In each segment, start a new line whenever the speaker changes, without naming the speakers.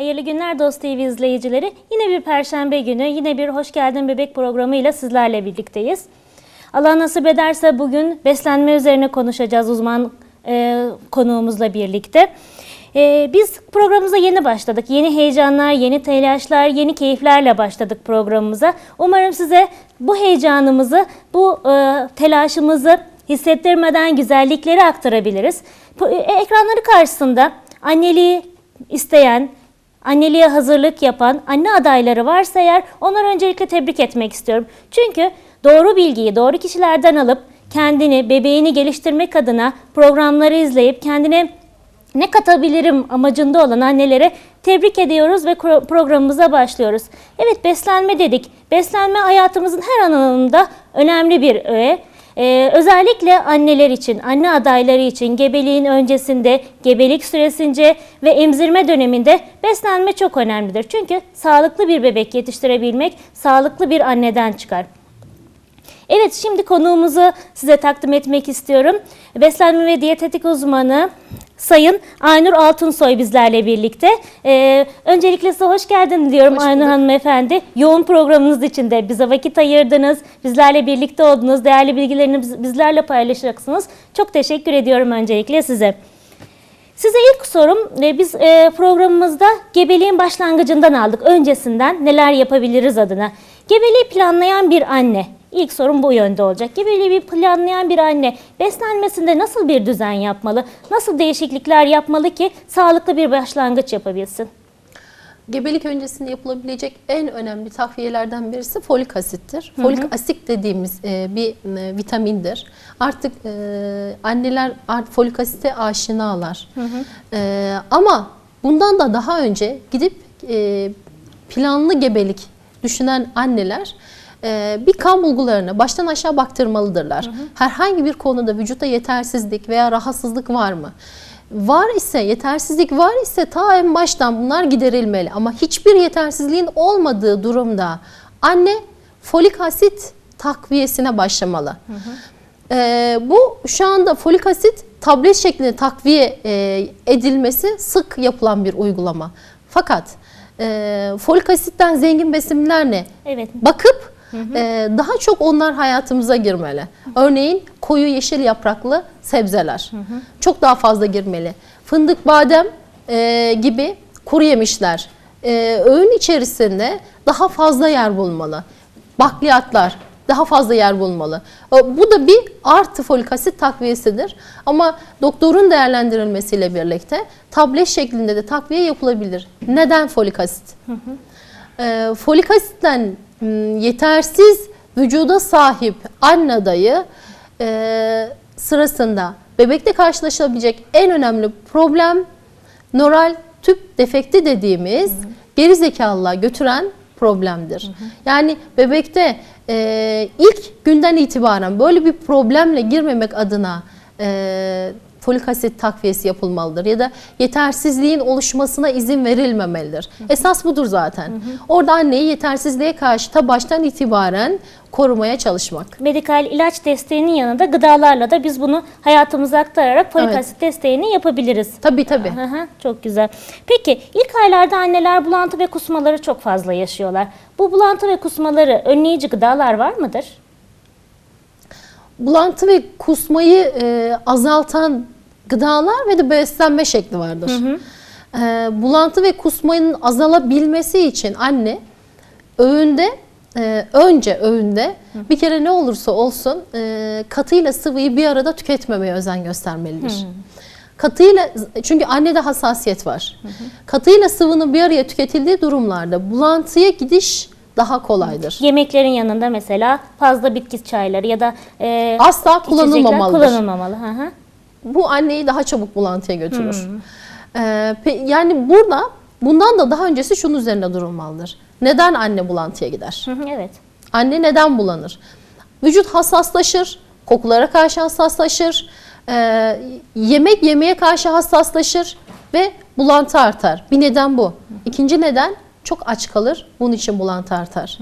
Hayırlı günler Dost TV izleyicileri. Yine bir perşembe günü, yine bir Hoş Geldin Bebek programıyla sizlerle birlikteyiz. Allah nasip ederse bugün beslenme üzerine konuşacağız uzman e, konuğumuzla birlikte. E, biz programımıza yeni başladık. Yeni heyecanlar, yeni telaşlar, yeni keyiflerle başladık programımıza. Umarım size bu heyecanımızı, bu e, telaşımızı hissettirmeden güzellikleri aktarabiliriz. E, ekranları karşısında anneliği isteyen, anneliğe hazırlık yapan anne adayları varsa eğer onları öncelikle tebrik etmek istiyorum. Çünkü doğru bilgiyi doğru kişilerden alıp kendini, bebeğini geliştirmek adına programları izleyip kendine ne katabilirim amacında olan annelere tebrik ediyoruz ve pro- programımıza başlıyoruz. Evet beslenme dedik. Beslenme hayatımızın her alanında önemli bir öğe. Ee, özellikle anneler için, anne adayları için gebeliğin öncesinde, gebelik süresince ve emzirme döneminde beslenme çok önemlidir. Çünkü sağlıklı bir bebek yetiştirebilmek sağlıklı bir anneden çıkar. Evet şimdi konuğumuzu size takdim etmek istiyorum. Beslenme ve diyetetik uzmanı Sayın Aynur Altunsoy bizlerle birlikte. Ee, öncelikle size hoş geldin diyorum
Hoş
Aynur
bulduk.
Hanımefendi. Yoğun programınız içinde bize vakit ayırdınız, bizlerle birlikte oldunuz, değerli bilgilerini biz- bizlerle paylaşacaksınız. Çok teşekkür ediyorum öncelikle size. Size ilk sorum, e, biz e, programımızda gebeliğin başlangıcından aldık. Öncesinden neler yapabiliriz adına. Gebeliği planlayan bir anne, ilk sorum bu yönde olacak. Gebeliği bir planlayan bir anne beslenmesinde nasıl bir düzen yapmalı? Nasıl değişiklikler yapmalı ki sağlıklı bir başlangıç yapabilsin?
Gebelik öncesinde yapılabilecek en önemli takviyelerden birisi folik asittir. Folik asit dediğimiz e, bir e, vitamindir. Artık e, anneler folik asite aşinalar. E, ama bundan da daha önce gidip e, planlı gebelik düşünen anneler e, bir kan bulgularını baştan aşağı baktırmalıdırlar. Herhangi bir konuda vücutta yetersizlik veya rahatsızlık var mı? Var ise, yetersizlik var ise ta en baştan bunlar giderilmeli. Ama hiçbir yetersizliğin olmadığı durumda anne folik asit takviyesine başlamalı. Ee, bu şu anda folik asit tablet şeklinde takviye e, edilmesi sık yapılan bir uygulama. Fakat e, folik asitten zengin besinler ne?
Evet.
Bakıp e, daha çok onlar hayatımıza girmeli. Örneğin koyu yeşil yapraklı sebzeler. Çok daha fazla girmeli. Fındık, badem e, gibi kuru yemişler. E, öğün içerisinde daha fazla yer bulmalı. Bakliyatlar daha fazla yer bulmalı. E, Bu da bir artı folik asit takviyesidir. Ama doktorun değerlendirilmesiyle birlikte tablet şeklinde de takviye yapılabilir. Neden folik asit? E, folik asitten yetersiz vücuda sahip anne adayı e, sırasında bebekte karşılaşabilecek en önemli problem nöral tüp defekti dediğimiz geri zekalılığa götüren problemdir. Yani bebekte e, ilk günden itibaren böyle bir problemle girmemek adına e, folik asit takviyesi yapılmalıdır ya da yetersizliğin oluşmasına izin verilmemelidir. Esas budur zaten. Orada anneyi yetersizliğe karşı ta baştan itibaren korumaya çalışmak.
Medikal ilaç desteğinin yanında gıdalarla da biz bunu hayatımıza aktararak folik
Evet.
asit desteğini yapabiliriz.
Tabii tabii.
Hı hı, çok güzel. Peki ilk aylarda anneler bulantı ve kusmaları çok fazla yaşıyorlar. Bu bulantı ve kusmaları önleyici gıdalar var mıdır?
Bulantı ve kusmayı e, azaltan gıdalar ve de beslenme şekli vardır. E, bulantı ve kusmanın azalabilmesi için anne öğünde e, önce öğünde bir kere ne olursa olsun e, katıyla sıvıyı bir arada tüketmemeye özen göstermelidir. Katıyla çünkü annede hassasiyet var. Katıyla sıvının bir araya tüketildiği durumlarda bulantıya gidiş daha kolaydır.
Yemeklerin yanında mesela fazla bitki çayları ya da e,
Asla
içecekler
kullanılmamalıdır.
kullanılmamalı. Hı hı.
bu anneyi daha çabuk bulantıya götürür. Ee, pe- yani burada bundan da daha öncesi şunun üzerine durulmalıdır. Neden anne bulantıya gider?
Hı hı, evet.
Anne neden bulanır? Vücut hassaslaşır, kokulara karşı hassaslaşır, ee, yemek yemeye karşı hassaslaşır ve bulantı artar. Bir neden bu. İkinci neden çok aç kalır, bunun için bulantı artar.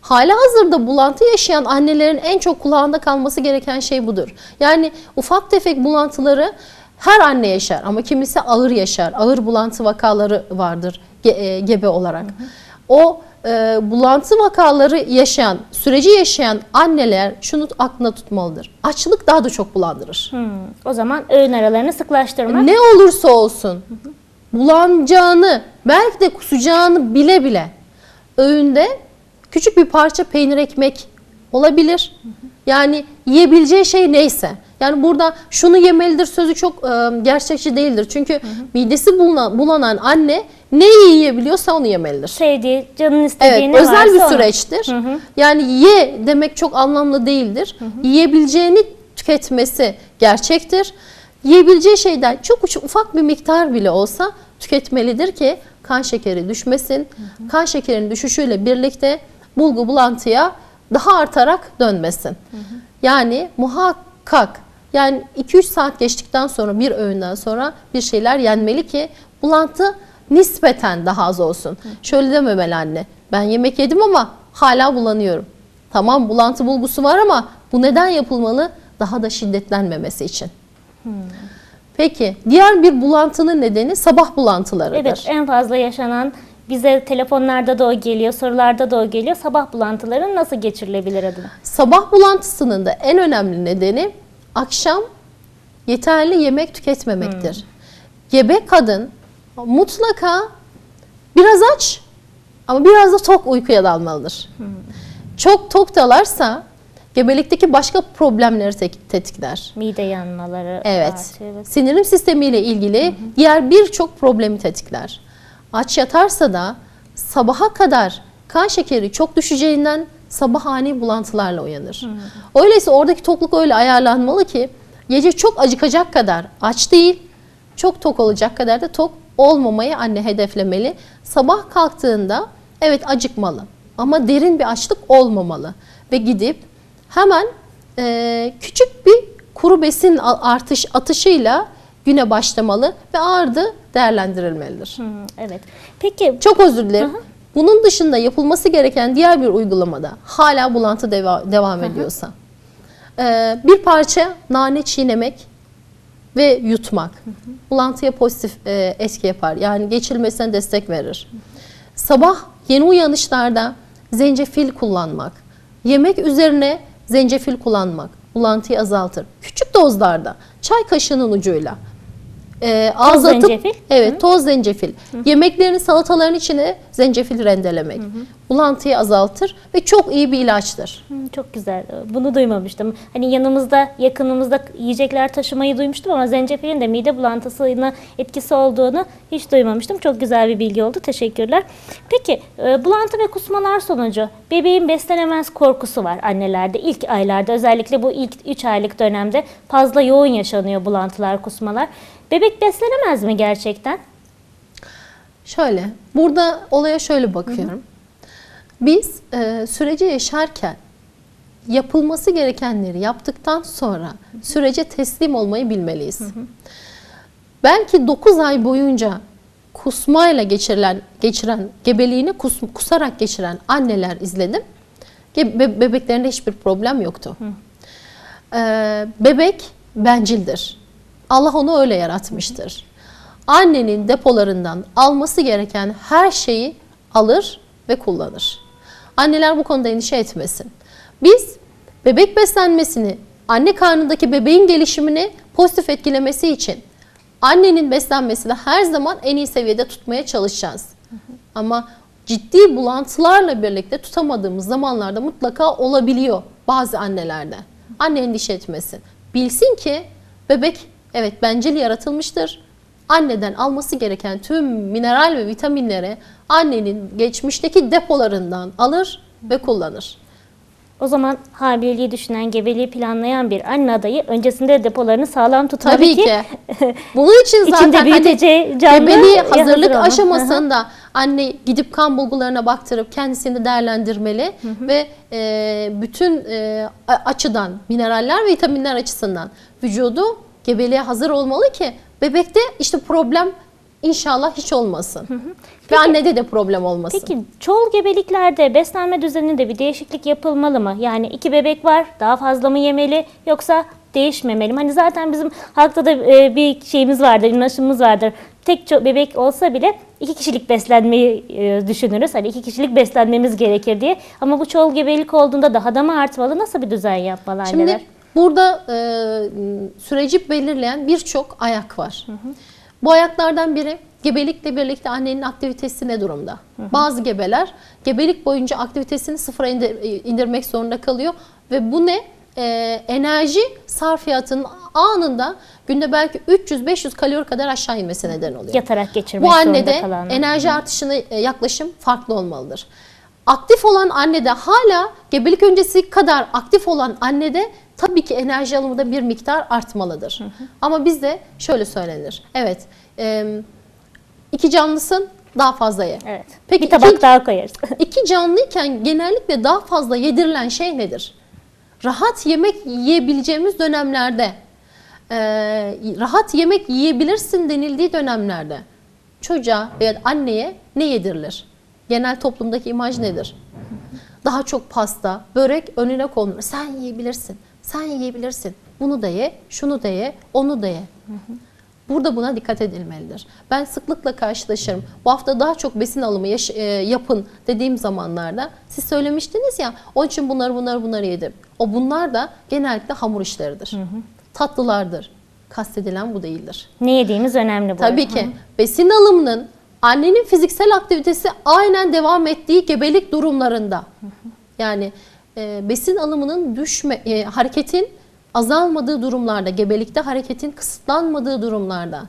Hala hazırda bulantı yaşayan annelerin en çok kulağında kalması gereken şey budur. Yani ufak tefek bulantıları Her anne yaşar ama kimisi ağır yaşar. Ağır bulantı vakaları vardır ge- e, gebe olarak. O e, bulantı vakaları yaşayan, süreci yaşayan anneler şunu aklında tutmalıdır. Açlık daha da çok bulandırır.
Hmm, O zaman öğün aralarını sıklaştırmak.
Ne olursa olsun bulanacağını, belki de kusacağını bile bile öğünde küçük bir parça peynir ekmek olabilir. Yani yiyebileceği şey neyse. Yani burada şunu yemelidir sözü çok e, gerçekçi değildir. Çünkü midesi bulana- bulanan anne neyi yiyebiliyorsa onu yemelidir.
Sevdiği, canın istediği
Evet,
ne
özel bir
varsa onu.
süreçtir. Yani ye demek çok anlamlı değildir. Yiyebileceğini tüketmesi gerçektir. Yiyebileceği şeyden çok ufak bir miktar bile olsa tüketmelidir ki kan şekeri düşmesin. Kan şekerinin düşüşüyle birlikte bulgu bulantıya daha artarak dönmesin. Yani muhakkak yani 2-3 saat geçtikten sonra bir öğünden sonra bir şeyler yenmeli ki bulantı nispeten daha az olsun. Şöyle dememeli anne. Ben yemek yedim ama hala bulanıyorum. Tamam bulantı bulgusu var ama bu neden yapılmalı? Daha da şiddetlenmemesi için. Peki diğer bir bulantının nedeni sabah bulantılarıdır.
Evet en fazla yaşanan bize telefonlarda da o geliyor, sorularda da o geliyor. Sabah bulantıları nasıl geçirilebilir adına?
Sabah bulantısının da en önemli nedeni akşam yeterli yemek tüketmemektir. Gebe kadın mutlaka biraz aç ama biraz da tok uykuya dalmalıdır. Çok tok dalarsa gebelikteki başka problemleri te- tetikler.
Mide yanmaları
Evet.
artıyor. Evet.
Sinirim sistemiyle ilgili diğer birçok problemi tetikler. Aç yatarsa da sabaha kadar kan şekeri çok düşeceğinden sabah ani bulantılarla uyanır. Öyleyse oradaki tokluk öyle ayarlanmalı ki gece çok acıkacak kadar aç değil, çok tok olacak kadar da tok olmamayı anne hedeflemeli. Sabah kalktığında evet acıkmalı ama derin bir açlık olmamalı ve gidip hemen eee, küçük bir kuru besin artış atışıyla güne başlamalı ve ardı değerlendirilmelidir.
Hı, evet. Peki
Çok özür dilerim. Bunun dışında yapılması gereken diğer bir uygulamada hala bulantı deva- devam ediyorsa eee, bir parça nane çiğnemek ve yutmak bulantıya pozitif eee, etki yapar. Yani geçilmesine destek verir. Sabah yeni uyanışlarda zencefil kullanmak, yemek üzerine zencefil kullanmak bulantıyı azaltır. Küçük dozlarda çay kaşığının ucuyla e, ağız atıp
zencefil.
evet toz zencefil. Yemeklerin salataların içine zencefil rendelemek. Bulantıyı azaltır ve çok iyi bir ilaçtır.
Hı, Çok güzel. Bunu duymamıştım. Hani yanımızda, yakınımızda yiyecekler taşımayı duymuştum ama zencefilin de mide bulantısına etkisi olduğunu hiç duymamıştım. Çok güzel bir bilgi oldu. Teşekkürler. Peki, e, bulantı ve kusmalar sonucu bebeğin beslenemez korkusu var annelerde. İlk aylarda özellikle bu ilk 3 aylık dönemde fazla yoğun yaşanıyor bulantılar, kusmalar. Bebek beslenemez mi gerçekten?
Şöyle, burada olaya şöyle bakıyorum. Biz e, süreci yaşarken yapılması gerekenleri yaptıktan sonra sürece teslim olmayı bilmeliyiz. Belki 9 ay boyunca kusmayla geçirilen geçiren gebeliğini kus- kusarak geçiren anneler izledim. Be- bebeklerinde hiçbir problem yoktu. Ee, bebek bencildir. Allah onu öyle yaratmıştır. Annenin depolarından alması gereken her şeyi alır ve kullanır. Anneler bu konuda endişe etmesin. Biz bebek beslenmesini, anne karnındaki bebeğin gelişimini pozitif etkilemesi için annenin beslenmesini her zaman en iyi seviyede tutmaya çalışacağız. Ama ciddi bulantılarla birlikte tutamadığımız zamanlarda mutlaka olabiliyor bazı annelerde. Anne endişe etmesin. Bilsin ki bebek evet bencil yaratılmıştır. Anneden alması gereken tüm mineral ve vitaminleri annenin geçmişteki depolarından alır ve kullanır.
O zaman hamileyi düşünen, gebeliği planlayan bir anne adayı öncesinde depolarını sağlam tutmalı
Tabii
ki,
ki. Bunun için zaten hani
canlı
gebeliğe
hazır
hazırlık
olma.
aşamasında anne gidip kan bulgularına baktırıp kendisini değerlendirmeli ve e, bütün e, açıdan mineraller ve vitaminler açısından vücudu gebeliğe hazır olmalı ki bebekte işte problem İnşallah hiç olmasın. Ve annede de problem olmasın.
Peki çoğul gebeliklerde beslenme düzeninde bir değişiklik yapılmalı mı? Yani iki bebek var, daha fazla mı yemeli yoksa değişmemeli mi? Hani zaten bizim halkta da e, bir şeyimiz vardır, inanışımız vardır. Tek bebek olsa bile iki kişilik beslenmeyi e, düşünürüz. Hani iki kişilik beslenmemiz gerekir diye. Ama bu çoğul gebelik olduğunda daha da mı artmalı? Nasıl bir düzen yapmalı anneler?
Şimdi burada e, süreci belirleyen birçok ayak var. Bu ayaklardan biri gebelikle birlikte annenin aktivitesi ne durumda? Bazı gebeler gebelik boyunca aktivitesini sıfıra indir- indirmek zorunda kalıyor ve bu ne? E, enerji sarfiyatının anında günde belki 300-500 kalori kadar aşağı inmesi neden oluyor.
Yatarak geçirmek
Bu annede
kalanlar.
enerji artışına e, yaklaşım farklı olmalıdır. Aktif olan annede hala gebelik öncesi kadar aktif olan annede tabii ki enerji alımı da bir miktar artmalıdır. Ama bizde şöyle söylenir. Evet, e, iki canlısın daha fazla ye.
Evet.
Peki
bir tabak
iki-
daha koyarız.
İki canlıyken genellikle daha fazla yedirilen şey nedir? Rahat yemek yiyebileceğimiz dönemlerde, e, rahat yemek yiyebilirsin denildiği dönemlerde çocuğa veya anneye ne yedirilir? Genel toplumdaki imaj nedir? Daha çok pasta, börek önüne konulur. Sen yiyebilirsin, sen yiyebilirsin. Bunu da ye, şunu da ye, onu da ye. Burada buna dikkat edilmelidir. Ben sıklıkla karşılaşırım. Bu hafta daha çok besin alımı yaş- e, yapın dediğim zamanlarda siz söylemiştiniz ya onun için bunları bunları bunları yedim. O bunlar da genellikle hamur işleridir. Tatlılardır. Kastedilen bu değildir.
ne yediğimiz önemli bu.
Tabii ki besin alımının annenin fiziksel aktivitesi aynen devam ettiği gebelik durumlarında. Yani e, besin alımının düşme e, hareketin azalmadığı durumlarda, gebelikte hareketin kısıtlanmadığı durumlarda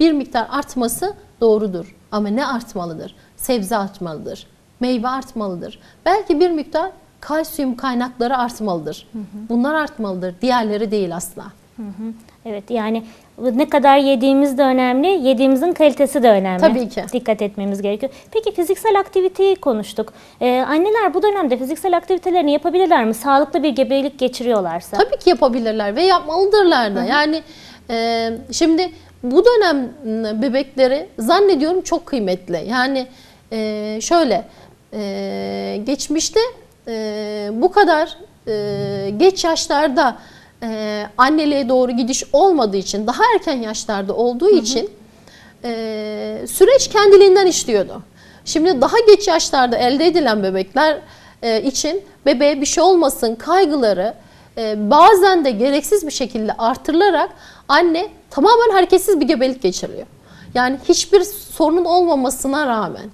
bir miktar artması doğrudur. Ama ne artmalıdır? Sebze artmalıdır. Meyve artmalıdır. Belki bir miktar kalsiyum kaynakları artmalıdır. Bunlar artmalıdır. Diğerleri değil asla.
Hı hı. Evet yani ne kadar yediğimiz de önemli, yediğimizin kalitesi de önemli.
Tabii ki.
Dikkat etmemiz gerekiyor. Peki fiziksel aktiviteyi konuştuk. Ee, anneler bu dönemde fiziksel aktivitelerini yapabilirler mi? Sağlıklı bir gebelik geçiriyorlarsa.
Tabii ki yapabilirler ve yapmalıdırlar da. Yani e, şimdi bu dönem m, bebekleri zannediyorum çok kıymetli. Yani e, şöyle e, geçmişte e, bu kadar e, geç yaşlarda e, anneliğe doğru gidiş olmadığı için daha erken yaşlarda olduğu için e, süreç kendiliğinden işliyordu. Şimdi daha geç yaşlarda elde edilen bebekler e, için bebeğe bir şey olmasın kaygıları e, bazen de gereksiz bir şekilde artırılarak anne tamamen hareketsiz bir gebelik geçiriyor. Yani hiçbir sorunun olmamasına rağmen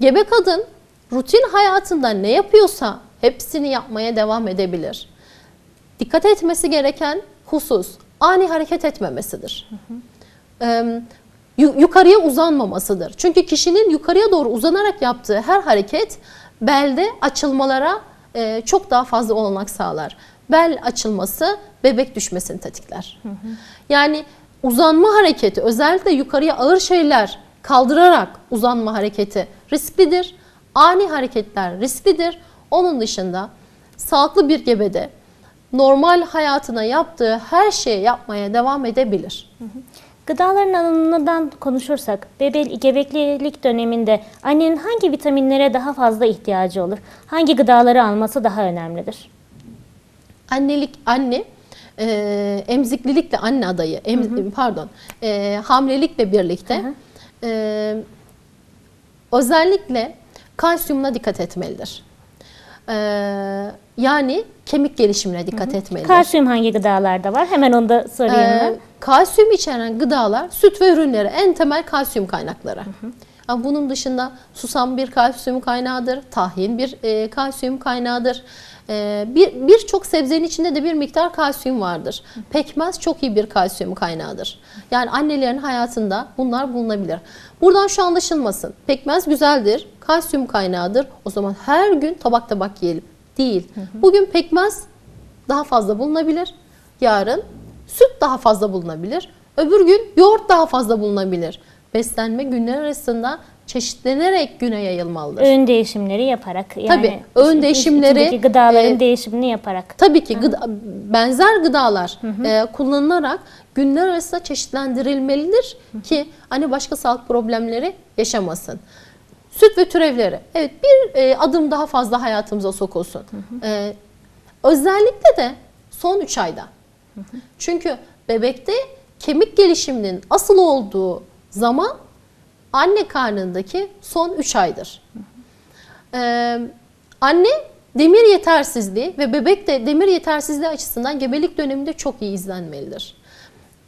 gebe kadın rutin hayatında ne yapıyorsa hepsini yapmaya devam edebilir. Dikkat etmesi gereken husus ani hareket etmemesidir. Ee, yu- yukarıya uzanmamasıdır. Çünkü kişinin yukarıya doğru uzanarak yaptığı her hareket belde açılmalara e, çok daha fazla olanak sağlar. Bel açılması bebek düşmesini tetikler. Yani uzanma hareketi özellikle yukarıya ağır şeyler kaldırarak uzanma hareketi risklidir. Ani hareketler risklidir. Onun dışında sağlıklı bir gebede normal hayatına yaptığı her şeyi yapmaya devam edebilir.
Gıdaların alımından konuşursak, bebe gebeklilik döneminde annenin hangi vitaminlere daha fazla ihtiyacı olur? Hangi gıdaları alması daha önemlidir?
Annelik anne e, emziklilikle anne adayı em- pardon e, hamilelikle birlikte
Hı hı.
e, özellikle kalsiyumuna dikkat etmelidir. E, yani kemik gelişimine dikkat etmelidir.
Kalsiyum hangi gıdalarda var? Hemen onu da sorayım
Ee,
ben.
kalsiyum içeren gıdalar süt ve ürünleri en temel kalsiyum kaynakları. Ama bunun dışında susam bir kalsiyum kaynağıdır, tahin bir e, kalsiyum kaynağıdır. E, bir birçok sebzenin içinde de bir miktar kalsiyum vardır. Pekmez çok iyi bir kalsiyum kaynağıdır. Yani annelerin hayatında bunlar bulunabilir. Buradan şu anlaşılmasın. Pekmez güzeldir, kalsiyum kaynağıdır. O zaman her gün tabak tabak yiyelim. Değil. Bugün pekmez daha fazla bulunabilir. Yarın süt daha fazla bulunabilir. Öbür gün yoğurt daha fazla bulunabilir. Beslenme günler arasında çeşitlenerek güne yayılmalıdır.
Öğün değişimleri yaparak yani
Tabii, öğün değişimleri,
gıdaların
e,
değişimini yaparak.
Tabii ki gıda, benzer gıdalar e, kullanılarak günler arası çeşitlendirilmelidir ki hani başka sağlık problemleri yaşamasın. Süt ve türevleri. Evet bir e, adım daha fazla hayatımıza sokulsun. E, özellikle de son 3 ayda. Çünkü bebekte kemik gelişiminin asıl olduğu zaman anne karnındaki son 3 aydır. Ee, anne demir yetersizliği ve bebek de demir yetersizliği açısından gebelik döneminde çok iyi izlenmelidir.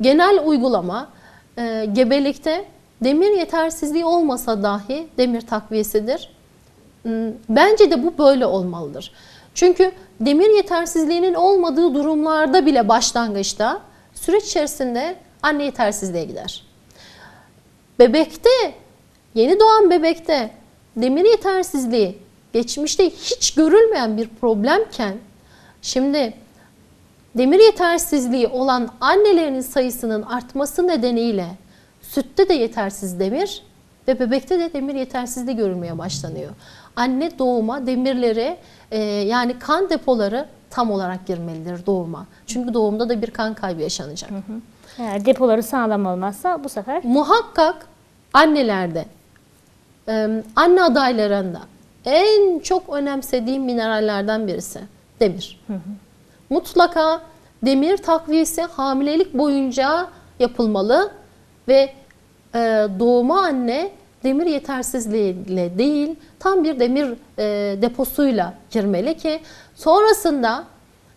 Genel uygulama e, gebelikte demir yetersizliği olmasa dahi demir takviyesidir. Hmm, Bence de bu böyle olmalıdır. Çünkü demir yetersizliğinin olmadığı durumlarda bile başlangıçta süreç içerisinde anne yetersizliğe gider. Bebekte, yeni doğan bebekte demir yetersizliği geçmişte hiç görülmeyen bir problemken şimdi demir yetersizliği olan annelerin sayısının artması nedeniyle sütte de yetersiz demir ve bebekte de demir yetersizliği görülmeye başlanıyor. Anne doğuma demirleri e, yani kan depoları tam olarak girmelidir doğuma. Çünkü doğumda da bir kan kaybı yaşanacak.
Eğer depoları sağlam olmazsa bu sefer
Muhakkak annelerde, e, anne adaylarında en çok önemsediğim minerallerden birisi demir. Mutlaka demir takviyesi hamilelik boyunca yapılmalı ve e, doğuma anne demir yetersizliğiyle değil tam bir demir e, deposuyla girmeli ki sonrasında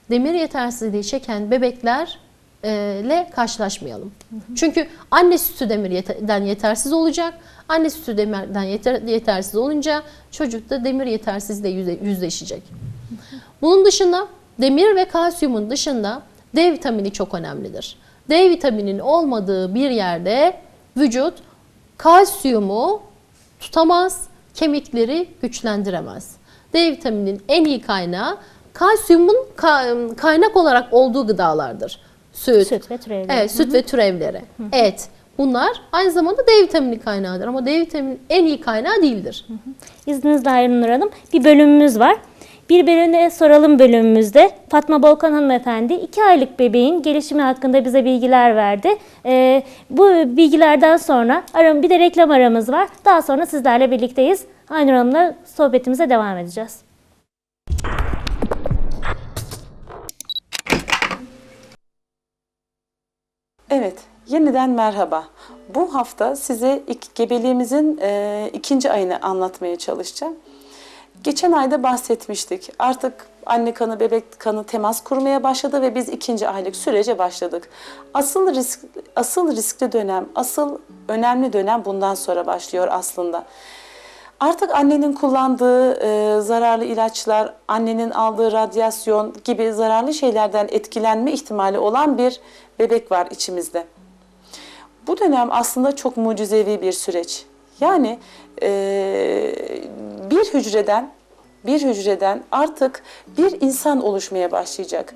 demir yetersizliği çeken bebekler e, karşılaşmayalım. Çünkü anne sütü demirden yetersiz olacak. Anne sütü demirden yeter, yetersiz olunca çocuk da demir yetersizliğiyle yüzleşecek. Bunun dışında demir ve kalsiyumun dışında D vitamini çok önemlidir. D vitaminin olmadığı bir yerde vücut kalsiyumu tutamaz, kemikleri güçlendiremez. D vitaminin en iyi kaynağı kalsiyumun ka- kaynak olarak olduğu gıdalardır. Süt,
Süt ve türevleri.
Evet, süt ve türevleri. Et. Bunlar aynı zamanda D vitamini kaynağıdır ama D vitaminin en iyi kaynağı değildir.
İzninizle Ayrın Nur Hanım bir bölümümüz var. Birbirine soralım bölümümüzde Fatma Bolkan hanımefendi 2 aylık bebeğin gelişimi hakkında bize bilgiler verdi. Ee, bu bilgilerden sonra aram bir de reklam aramız var. Daha sonra sizlerle birlikteyiz. Aynur Hanım'la sohbetimize devam edeceğiz.
Evet, yeniden merhaba. Bu hafta size ilk gebeliğimizin e, ikinci ayını anlatmaya çalışacağım. Geçen ayda bahsetmiştik. Artık anne kanı, bebek kanı temas kurmaya başladı ve biz ikinci aylık sürece başladık. Asıl risk, asıl riskli dönem, asıl önemli dönem bundan sonra başlıyor aslında. Artık annenin kullandığı e, zararlı ilaçlar, annenin aldığı radyasyon gibi zararlı şeylerden etkilenme ihtimali olan bir bebek var içimizde. Bu dönem aslında çok mucizevi bir süreç. Yani e, bir hücreden bir hücreden artık bir insan oluşmaya başlayacak.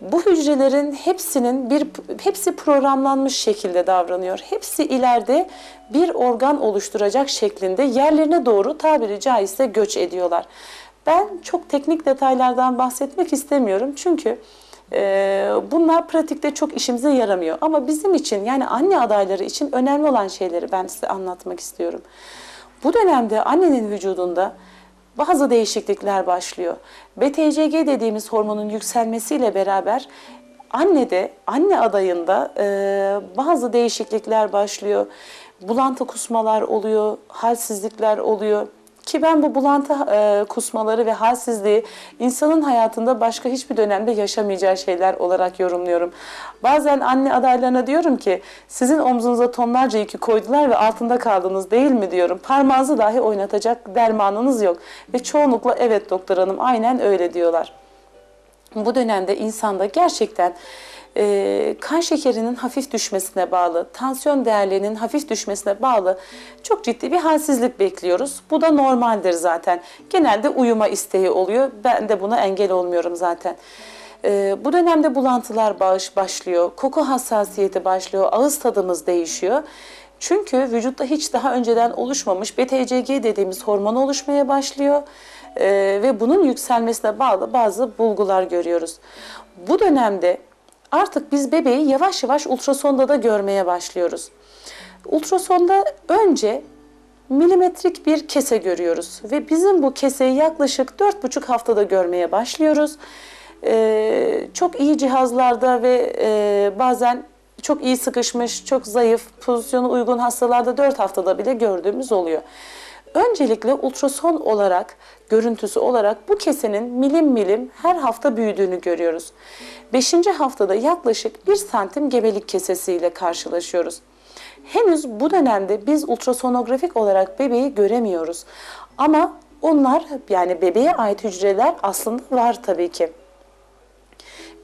Bu hücrelerin hepsinin bir hepsi programlanmış şekilde davranıyor. Hepsi ileride bir organ oluşturacak şeklinde yerlerine doğru tabiri caizse göç ediyorlar. Ben çok teknik detaylardan bahsetmek istemiyorum çünkü ee, bunlar pratikte çok işimize yaramıyor. Ama bizim için yani anne adayları için önemli olan şeyleri ben size anlatmak istiyorum. Bu dönemde annenin vücudunda bazı değişiklikler başlıyor. BTCG dediğimiz hormonun yükselmesiyle beraber annede, anne adayında e, bazı değişiklikler başlıyor. Bulantı kusmalar oluyor, halsizlikler oluyor. Ki ben bu bulantı e, kusmaları ve halsizliği insanın hayatında başka hiçbir dönemde yaşamayacağı şeyler olarak yorumluyorum. Bazen anne adaylarına diyorum ki sizin omzunuza tonlarca yükü koydular ve altında kaldınız değil mi diyorum. Parmağınızı dahi oynatacak dermanınız yok. Ve çoğunlukla evet doktor hanım aynen öyle diyorlar. Bu dönemde insanda gerçekten e, kan şekerinin hafif düşmesine bağlı, tansiyon değerlerinin hafif düşmesine bağlı çok ciddi bir halsizlik bekliyoruz. Bu da normaldir zaten. Genelde uyuma isteği oluyor. Ben de buna engel olmuyorum zaten. E, bu dönemde bulantılar bağış başlıyor, koku hassasiyeti başlıyor, ağız tadımız değişiyor. Çünkü vücutta hiç daha önceden oluşmamış BTCG dediğimiz hormon oluşmaya başlıyor Ee, ve bunun yükselmesine bağlı bazı bulgular görüyoruz. Bu dönemde artık biz bebeği yavaş yavaş ultrasonda da görmeye başlıyoruz. Ultrasonda önce milimetrik bir kese görüyoruz ve bizim bu keseyi yaklaşık 4,5 haftada görmeye başlıyoruz. Ee, çok iyi cihazlarda ve e, bazen çok iyi sıkışmış, çok zayıf, pozisyonu uygun hastalarda 4 haftada bile gördüğümüz oluyor. Öncelikle ultrason olarak, görüntüsü olarak bu kesenin milim milim her hafta büyüdüğünü görüyoruz. 5. haftada yaklaşık 1 santim gebelik kesesiyle karşılaşıyoruz. Henüz bu dönemde biz ultrasonografik olarak bebeği göremiyoruz. Ama onlar yani bebeğe ait hücreler aslında var tabii ki.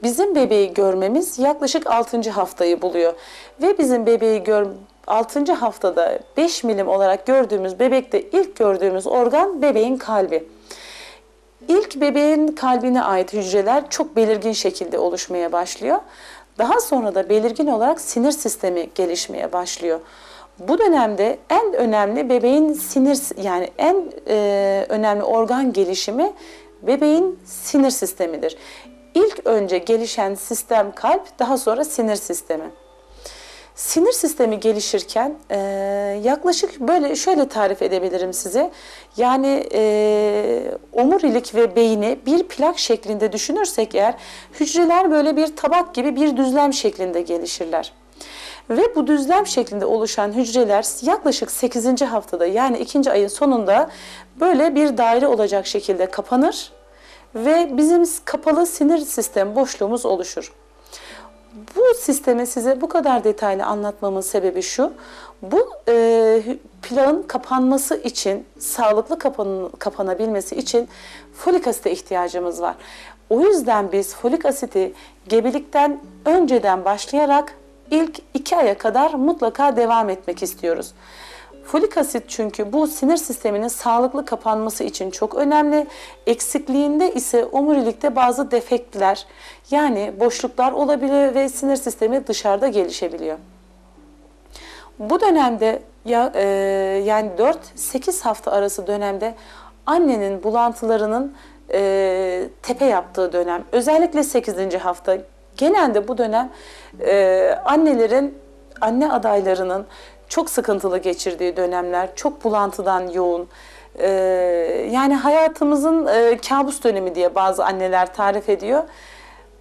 Bizim bebeği görmemiz yaklaşık 6. haftayı buluyor. Ve bizim bebeği gör 6. haftada 5 milim olarak gördüğümüz bebekte ilk gördüğümüz organ bebeğin kalbi. İlk bebeğin kalbine ait hücreler çok belirgin şekilde oluşmaya başlıyor. Daha sonra da belirgin olarak sinir sistemi gelişmeye başlıyor. Bu dönemde en önemli bebeğin sinir yani en e, önemli organ gelişimi bebeğin sinir sistemidir. İlk önce gelişen sistem kalp, daha sonra sinir sistemi. Sinir sistemi gelişirken e, yaklaşık böyle şöyle tarif edebilirim size. Yani e, omurilik ve beyni bir plak şeklinde düşünürsek eğer hücreler böyle bir tabak gibi bir düzlem şeklinde gelişirler. Ve bu düzlem şeklinde oluşan hücreler yaklaşık 8. haftada yani 2. ayın sonunda böyle bir daire olacak şekilde kapanır ve bizim kapalı sinir sistem boşluğumuz oluşur. Bu sistemi size bu kadar detaylı anlatmamın sebebi şu. Bu e, plağın kapanması için, sağlıklı kapan, kapanabilmesi için folik asite ihtiyacımız var. O yüzden biz folik asiti gebelikten önceden başlayarak ilk iki aya kadar mutlaka devam etmek istiyoruz. Folik asit çünkü bu sinir sisteminin sağlıklı kapanması için çok önemli. Eksikliğinde ise omurilikte bazı defektler yani boşluklar olabiliyor ve sinir sistemi dışarıda gelişebiliyor. Bu dönemde ya, e, yani 4-8 hafta arası dönemde annenin bulantılarının e, tepe yaptığı dönem. Özellikle 8. hafta. Genelde bu dönem e, annelerin, anne adaylarının çok sıkıntılı geçirdiği dönemler, çok bulantıdan yoğun. E, yani hayatımızın e, kabus dönemi diye bazı anneler tarif ediyor.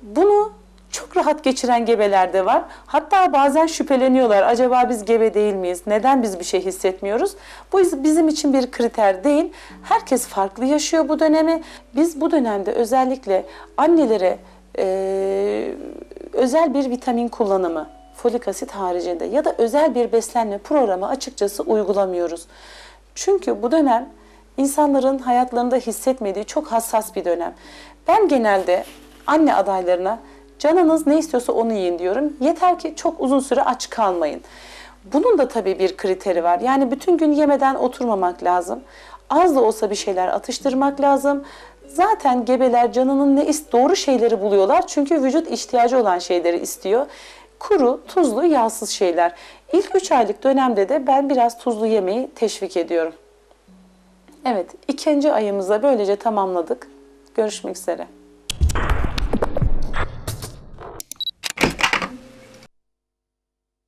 Bunu çok rahat geçiren gebeler de var. Hatta bazen şüpheleniyorlar. Acaba biz gebe değil miyiz? Neden biz bir şey hissetmiyoruz? Bu bizim için bir kriter değil. Herkes farklı yaşıyor bu dönemi. Biz bu dönemde özellikle annelere e, özel bir vitamin kullanımı, folik asit haricinde ya da özel bir beslenme programı açıkçası uygulamıyoruz. Çünkü bu dönem insanların hayatlarında hissetmediği çok hassas bir dönem. Ben genelde anne adaylarına canınız ne istiyorsa onu yiyin diyorum. Yeter ki çok uzun süre aç kalmayın. Bunun da tabii bir kriteri var. Yani bütün gün yemeden oturmamak lazım. Az da olsa bir şeyler atıştırmak lazım. Zaten gebeler canının ne ist doğru şeyleri buluyorlar. Çünkü vücut ihtiyacı olan şeyleri istiyor. Kuru, tuzlu, yağsız şeyler. İlk 3 aylık dönemde de ben biraz tuzlu yemeyi teşvik ediyorum. Evet, ikinci ayımızda böylece tamamladık. Görüşmek üzere.